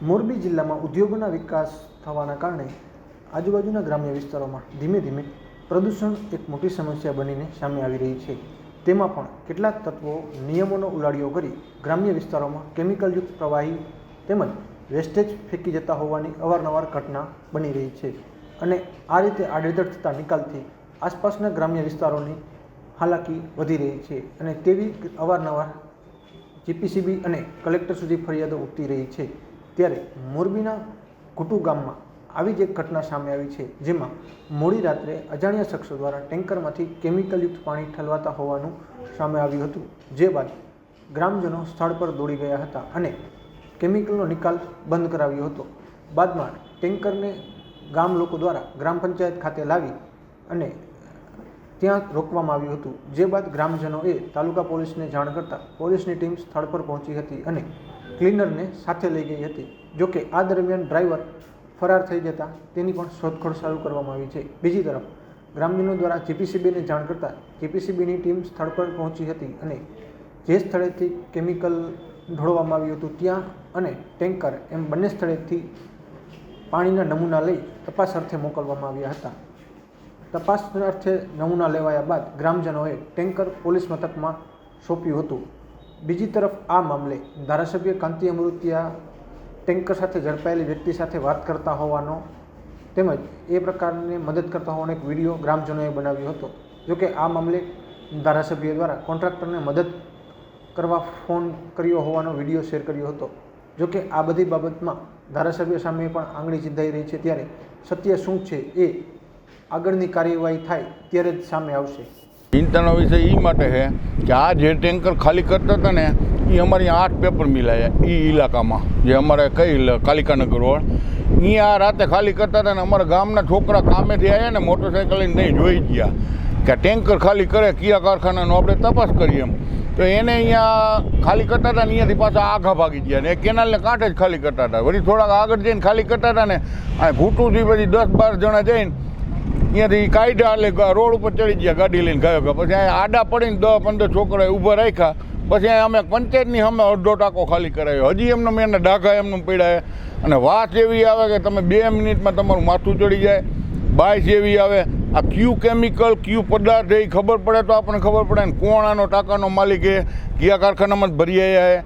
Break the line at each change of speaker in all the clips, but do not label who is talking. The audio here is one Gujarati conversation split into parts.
મોરબી જિલ્લામાં ઉદ્યોગોના વિકાસ થવાના કારણે આજુબાજુના ગ્રામ્ય વિસ્તારોમાં ધીમે ધીમે પ્રદૂષણ એક મોટી સમસ્યા બનીને સામે આવી રહી છે. તેમાં પણ કેટલાક તત્વો નિયમોનો ઉલાળ્યો કરી ગ્રામ્ય વિસ્તારોમાં કેમિકલયુક્ત પ્રવાહી તેમજ વેસ્ટેજ ફેંકી જતા હોવાની અવારનવાર ઘટના બની રહી છે અને આ રીતે આડેધડ થતા નિકાલથી આસપાસના ગ્રામ્ય વિસ્તારોની હાલાકી વધી રહી છે અને તેવી અવારનવાર જીપીસીબી અને કલેક્ટર સુધી ફરિયાદો ઉઠતી રહી છે. ત્યારે મોરબીના કુટુ ગામમાં આવી જ એક ઘટના સામે આવી છે, જેમાં મોડી રાત્રે અજાણ્યા શખ્સો દ્વારા ટેન્કરમાંથી કેમિકલયુક્ત પાણી ઠલવાતા હોવાનું સામે આવ્યું હતું, જે બાદ ગ્રામજનો સ્થળ પર દોડી ગયા હતા અને કેમિકલનો નિકાલ બંધ કરાવ્યો હતો. બાદમાં ટેન્કરને ગામ લોકો દ્વારા ગ્રામ પંચાયત ખાતે લાવી અને ત્યાં રોકવામાં આવ્યું હતું, જે બાદ ગ્રામજનોએ તાલુકા પોલીસને જાણ કરતાં પોલીસની ટીમ સ્થળ પર પહોંચી હતી અને ક્લીનરને સાથે લઈ ગઈ હતી. જોકે આ દરમિયાન ડ્રાઈવર ફરાર થઈ જતા તેની પણ શોધખોળ શરૂ કરવામાં આવી છે. બીજી તરફ, ગ્રામજનો દ્વારા જીપીસીબીને જાણ કરતાં જીપીસીબીની ટીમ સ્થળ પર પહોંચી હતી અને જે સ્થળેથી કેમિકલ ઢોળવામાં આવ્યું હતું ત્યાં અને ટેન્કર એમ બંને સ્થળેથી પાણીના નમૂના લઈ તપાસ અર્થે મોકલવામાં આવ્યા હતા. તપાસ અર્થે નમૂના લેવાયા બાદ ગ્રામજનોએ ટેન્કર પોલીસ મથકમાં સોંપ્યું હતું. બીજી તરફ આ મામલે ધારાસભ્ય કાંતિ અમૃતિયા ટેન્કર સાથે ઝડપાયેલી વ્યક્તિ સાથે વાત કરતા હોવાનો તેમજ એ પ્રકારની મદદ કરતા હોવાનો એક વીડિયો ગ્રામજનોએ બનાવ્યો હતો. જોકે આ મામલે ધારાસભ્ય દ્વારા કોન્ટ્રાક્ટરને મદદ કરવા ફોન કર્યો હોવાનો વીડિયો શેર કર્યો હતો. જોકે આ બધી બાબતમાં ધારાસભ્ય સામે પણ આંગળી ચીંધાઈ રહી છે ત્યારે સત્ય શું છે એ આગળની કાર્યવાહી થાય ત્યારે જ સામે આવશે.
ચિંતાનો વિષય એ માટે છે કે આ જે ટેન્કર ખાલી કરતા હતા ને એ અમારી આઠ પેપર મિલ આવ્યા એ ઇલાકામાં જે અમારે કઈ કાલિકાનગર રોડ અહીંયા રાતે ખાલી કરતા હતા ને અમારા ગામના છોકરા કામેથી આવ્યા ને મોટરસાઇકલ નહીં જોઈ ગયા. કે ટેન્કર ખાલી કરે, કયા કારખાનાનો? આપણે તપાસ કરીએ એમ. તો એને અહીંયા ખાલી કરતા હતા ને અહીંયાથી પાછા આઘા ભાગી ગયા ને એ કેનાલને કાંઠે જ ખાલી કરતા હતા. વળી થોડાક આગળ જઈને ખાલી કરતા હતા ને, આ ભૂટુંથી પછી દસ બાર જણા જઈને અહીંયાથી કાઢ્યા એટલે રોડ ઉપર ચડી ગયા ગાડી લઈને ગયો ગયા પછી અહીંયા આડા પડીને દસ પંદર છોકરા ઊભા રાખ્યા. પછી અમે પંચાયતની અમે અડધો ટાંકો ખાલી કરાયો. હજી એમને મેં એને ડાઘા એમનું પીડાય અને વાત એવી આવે કે તમે બે મિનિટમાં તમારું માથું ચડી જાય. બાઈસ એવી આવે. આ ક્યુ કેમિકલ, ક્યુ પદાર્થ એ ખબર પડે તો આપણને ખબર પડે ને કોણ આનો ટાંકાનો માલિક એ કયા કારખાનામાં જ ભરી આવ્યા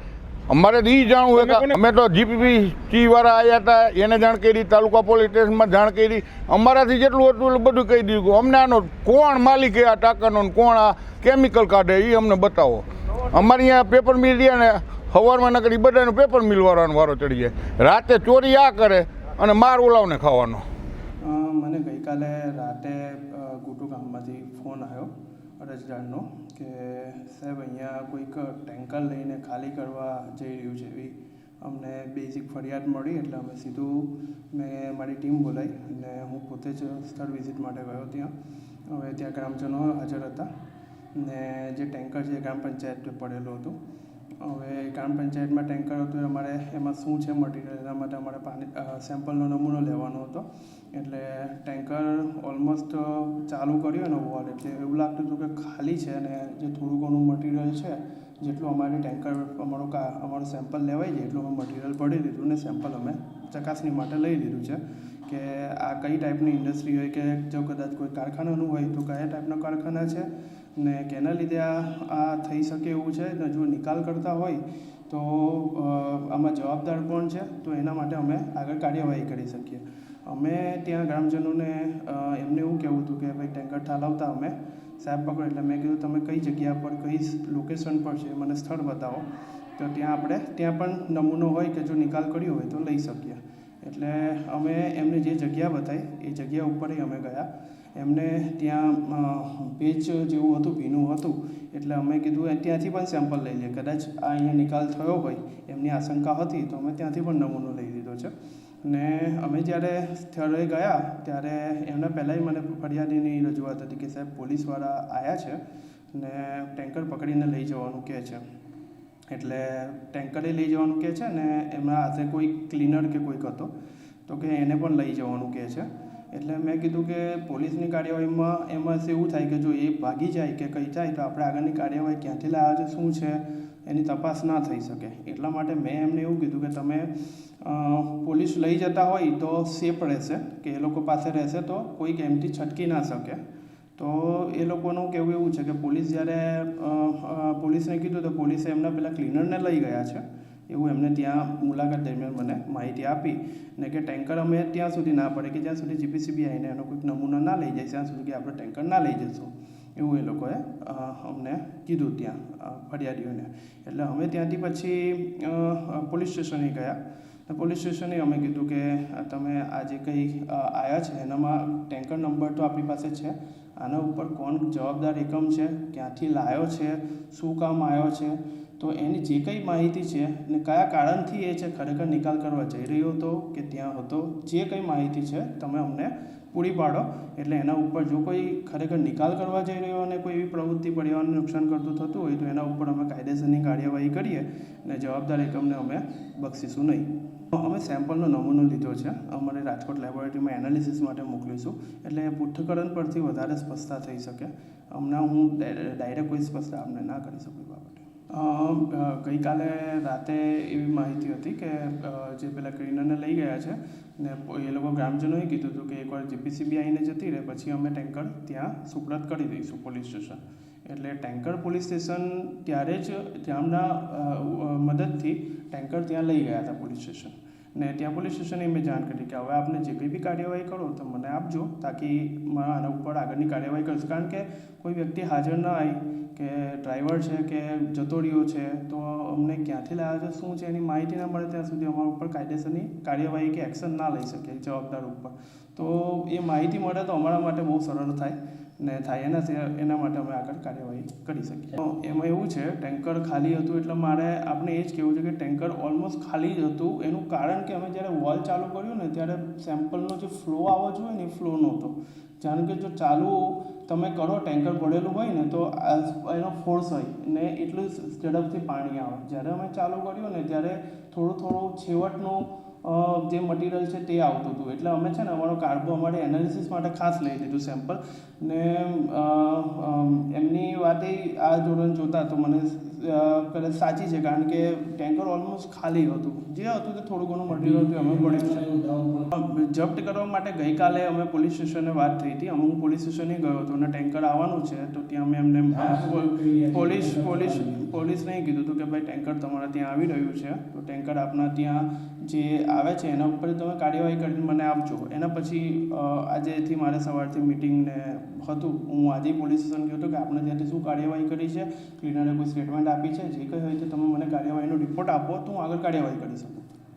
અમારે તો એ જાણવું હોય કે અમે તો જીપીપી વાળા આવ્યા હતા એને જાણ કરી તાલુકા પોલીસ સ્ટેશનમાં જાણ કરી અમારાથી જેટલું હતું એટલું બધું કહી દીધું અમને આનો કોણ માલિક આ ટાંકાનો કોણ આ કેમિકલ કાઢે એ અમને બતાવો. અમારે અહીંયા પેપર મિલ રહ્યા ને સવારમાં નકરી બધાનો પેપર મિલ વાળાનો વારો ચડી જાય. રાતે ચોરી આ કરે અને માર ઓલાવને ખાવાનો.
મને ગઈકાલે રાતે ગુટુ ગામમાંથી ફોન આવ્યો. અરજદારનો કે, સાહેબ, અહીંયા કોઈક ટેન્કર લઈને ખાલી કરવા જઈ રહ્યું છે એવી અમને બેઝિક ફરિયાદ મળી, એટલે અમે સીધું મેં મારી ટીમ બોલાવી અને હું પોતે જ સ્થળ વિઝિટ માટે ગયો ત્યાં. હવે ત્યાં ગ્રામજનો હાજર હતા ને જે ટેન્કર છે એ ગ્રામ પંચાયત પડેલું હતું. હવે ગ્રામ પંચાયતમાં ટેન્કર હતું, અમારે એમાં શું છે મટીરિયલ એના માટે અમારે પાણી સેમ્પલનો નમૂનો લેવાનો હતો. એટલે ટેન્કર ઓલમોસ્ટ ચાલુ કર્યો એનો વોલ. એટલે એવું લાગતું હતું કે ખાલી છે અને જે થોડું ઘણું મટીરિયલ છે, જેટલું અમારે ટેન્કર અમારું કા, અમારું સેમ્પલ લેવાય છે એટલું અમે મટીરિયલ પડી દીધું ને સેમ્પલ અમે ચકાસણી માટે લઈ લીધું છે કે આ કઈ ટાઈપની ઇન્ડસ્ટ્રી હોય કે જો કદાચ કોઈ કારખાનાનું હોય તો કયા ટાઈપના કારખાના છે ને કેના લીધે આ આ થઈ શકે એવું છે? ને જો નિકાલ કરતા હોય, તો આમાં જવાબદાર કોણ છે? તો એના માટે અમે આગળ કાર્યવાહી કરી શકીએ. અમે ત્યાં ગ્રામજનોને એમને એવું કહેવું હતું કે, ભાઈ, ટેન્કર ઠાલવતા અમે. સાહેબ પકડો. એટલે મેં કીધું, તમે કઈ જગ્યા પર, કઈ લોકેશન પર છે? મને સ્થળ બતાવો. તો ત્યાં આપણે, ત્યાં પણ નમૂનો હોય કે જો નિકાલ કર્યો હોય તો લઈ શકીએ. એટલે અમે એમને જે જગ્યા બતાવી એ જગ્યા ઉપર અમે ગયા. એમને ત્યાં પેચ જેવું હતું, ભીનું હતું, એટલે અમે કીધું ત્યાંથી પણ સેમ્પલ લઈ લઈએ કદાચ આ અહીંયા નિકાલ થયો હોય, એમની આશંકા હતી, તો અમે ત્યાંથી પણ નમૂનો લઈ લીધો છે. ને અમે જ્યારે સ્થળે ગયા, ત્યારે એમના પહેલાંય મને ફરિયાદીની રજૂઆત હતી કે સાહેબ, પોલીસવાળા આવ્યા છે ને ટેન્કર પકડીને લઈ જવાનું કહે છે. એટલે ટેન્કરે લઈ જવાનું કહે છે ને એમના હાથે કોઈ ક્લીનર કે કોઈક હતો, તો કે એને પણ લઈ જવાનું કહે છે. એટલે મેં કીધું કે પોલીસની કાર્યવાહીમાં એમાં એવું થાય કે જો એ ભાગી જાય કે કંઈ જાય તો આપણે આગળની કાર્યવાહી ક્યાંથી લાવ્યા છે, શું છે, એની તપાસ ના થઈ શકે. એટલા માટે મેં એમને એવું કીધું કે તમે પોલીસ લઈ જતા હોય તો સેફ રહેશે, કે એ લોકો પાસે રહેશે તો કોઈક એમથી છટકી ના શકે. તો એ લોકોનું કહેવું એવું છે કે પોલીસ જ્યારે પોલીસને કીધું તો પોલીસે એમના પેલા ક્લીનરને લઈ ગયા છે. એવું એમને ત્યાં મુલાકાત દરમિયાન મને માહિતી આપી ને કે ટેન્કર અમે ત્યાં સુધી ના પડે કે જ્યાં સુધી જીપીસીબી આવીને એનો કોઈક નમૂનો ના લઈ જાય, ત્યાં સુધી આપણે ટેન્કર ના લઈ જઈશું. એવું એ લોકોએ અમને કીધું ત્યાં ફરિયાદીઓને. એટલે અમે ત્યાંથી પછી પોલીસ સ્ટેશને ગયા. તો પોલીસ સ્ટેશને અમે કીધું કે તમે આ જે કંઈ આવ્યા છે? એનામાં ટેન્કર નંબર તો આપણી પાસે છે. આના ઉપર કોણ જવાબદાર એકમ છે? ક્યાંથી લાવ્યો છે? શું કામ આવ્યો છે? તો એની જે કંઈ માહિતી છે ને કયા કારણથી એ છે, ખરેખર નિકાલ કરવા જઈ રહ્યો હતો કે ત્યાં હતો, જે કંઈ માહિતી છે, તમે અમને પૂરી પાડો. એટલે એના ઉપર જો કોઈ ખરેખર નિકાલ કરવા જઈ રહ્યો અને કોઈ એવી પ્રવૃત્તિ પર્યાવરણને નુકસાન કરતું થતું હોય, તો એના ઉપર અમે કાયદેસરની કાર્યવાહી કરીએ અને જવાબદાર એકમને અમે બક્ષીશું નહીં. અમે સેમ્પલનો નમૂનો લીધો છે. અમારે રાજકોટ લેબોરેટરીમાં એનાલિસિસ માટે મોકલીશું. એટલે પૃથ્થકરણ પરથી વધારે સ્પષ્ટતા થઈ શકે. હમણાં હું ડાયરેક્ટ કોઈ સ્પષ્ટતા અમને ના કરી શકું બાબતે. ગઈકાલે રાતે એવી માહિતી હતી કે જે પેલા ક્લીનરને લઈ ગયા છે, ને એ લોકો ગ્રામજનોએ કીધું હતું કે એકવાર જીપીસીબી આવીને જતી રહે, પછી અમે ટેન્કર ત્યાં સુપ્રત કરી દઈશું પોલીસ સ્ટેશન. એટલે ટેન્કર પોલીસ સ્ટેશન ત્યારે જ ત્યાંના મદદથી ટેન્કર ત્યાં લઈ ગયા હતા પોલીસ સ્ટેશન. ને ત્યાં પોલીસ સ્ટેશને મેં જાણ કરી કે હવે આપને જે કંઈ બી કાર્યવાહી કરો તો મને આપજો, તાકી મારા આના ઉપર આગળની કાર્યવાહી કરીશ. કારણ કે કોઈ વ્યક્તિ હાજર ન આવી કે ડ્રાઈવર છે કે જતો છે, તો અમને ક્યાંથી લાવ્યા છે, શું છે, એની માહિતી ના મળે ત્યાં સુધી અમારા ઉપર કાયદેસરની કાર્યવાહી કે એક્શન ના લઈ શકે જવાબદાર ઉપર. તો એ માહિતી મળે તો અમારા માટે બહુ સરળ થાય. ને થાય એના એના માટે અમે આગળ કાર્યવાહી કરી શકીએ. એમાં એવું છે, ટેન્કર ખાલી હતું એટલે મારે આપણે એ જ કહેવું છે કે ટેન્કર ઓલમોસ્ટ ખાલી જ હતું. એનું કારણ કે અમે જ્યારે વોલ ચાલુ કર્યું ને ત્યારે સેમ્પલનો જે ફ્લો આવવો જોઈએ ને એ ફ્લો નહોતો. જાણ કે જો ચાલુ તમે કરો, ટેન્કર ભરેલું હોય ને તો એનો ફોર્સ હોય ને એટલું ઝડપથી પાણી આવે. જ્યારે અમે ચાલુ કર્યું ને ત્યારે થોડું થોડું છેવટનું જે મટીરિયલ છે તે આવતું હતું. એટલે અમે છે ને અમારો કાર્બો અમારે એનાલિસિસ માટે ખાસ લઈ લીધું સેમ્પલ ને એમની વાતે આ ધોરણ જોતા તો મને કદાચ સાચી છે કારણ કે ટેન્કર ઓલમોસ્ટ ખાલી હતું. જે હતું તે થોડું ઘણું મટીરિયલ હતું અમે પણ જપ્ત કરવા માટે ગઈકાલે અમે પોલીસ સ્ટેશને વાત થઈ હતી. અમુક પોલીસ સ્ટેશને ગયો હતો અને ટેન્કર આવવાનું છે, તો ત્યાં અમે એમને પોલીસ પોલીસ પોલીસને કીધું હતું કે ભાઈ ટેન્કર તમારા ત્યાં આવી રહ્યું છે, તો ટેન્કર આપના ત્યાં જે આવે છે, એના ઉપર તમે કાર્યવાહી કરીને મને આપજો. એના પછી આજેથી મારે સવારથી મિટિંગને હતું. હું આજે પોલીસ સ્ટેશન ગયો હતો કે આપણે ત્યાંથી શું કાર્યવાહી કરી છે? ક્લીનરે કોઈ સ્ટેટમેન્ટ આપી છે? જે કંઈ હોય તો તમે મને કાર્યવાહીનો રિપોર્ટ આપો, તો હું આગળ કાર્યવાહી કરી શકું.